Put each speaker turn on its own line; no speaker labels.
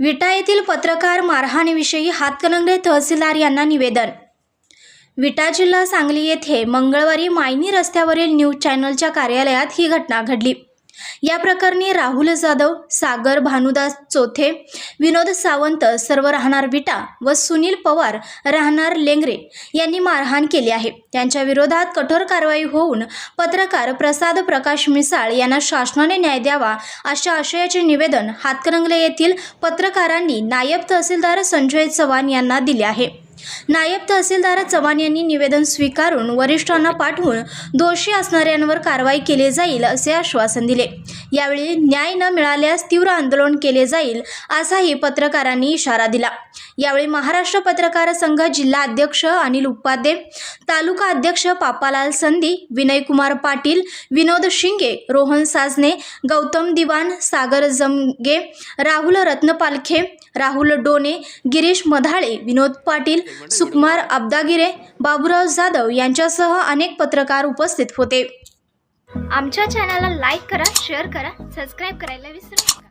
विटा येथील पत्रकार मारहाणीविषयी हातकणंगले तहसीलदार यांना निवेदन. विटा जिल्हा सांगली येथे मंगळवारी मायनी रस्त्यावरील न्यूज चॅनलच्या कार्यालयात ही घटना घडली. या प्रकरणी राहुल जाधव सागर भानुदास चोथे विनोद सावंत सर्व राहणार विटा व सुनील पवार राहणार लेंगरे यांनी मारहाण केली आहे. त्यांच्या विरोधात कठोर कारवाई होऊन पत्रकार प्रसाद प्रकाश मिसाळ यांना शासनाने न्याय द्यावा अशा आशयाचे निवेदन हातकणंगले येथील पत्रकारांनी नायब तहसीलदार संजय चव्हाण यांना दिले आहे. नायब तहसीलदार चव्हाण यांनी निवेदन स्वीकारून वरिष्ठांना पाठवून दोषी असणाऱ्यांवर कारवाई केली जाईल असे आश्वासन दिले. यावेळी न्याय न मिळाल्यास तीव्र आंदोलन केले जाईल असाही पत्रकारांनी इशारा दिला. यावेळी महाराष्ट्र पत्रकार संघ जिल्हा अध्यक्ष अनिल उपाध्ये तालुका अध्यक्ष पापालाल संधी विनयकुमार पाटील विनोद शिंगे रोहन साजने गौतम दिवाण सागर जमगे राहुल रत्नपालखे राहुल डोने गिरीश मधाळे विनोद पाटील सुकुमार अब्दागिरे बाबूराव जाधव यांच्यासह अनेक पत्रकार उपस्थित होते.
आमच्या चॅनलला लाईक करा शेअर करा सबस्क्राईब करायला विसरू नका.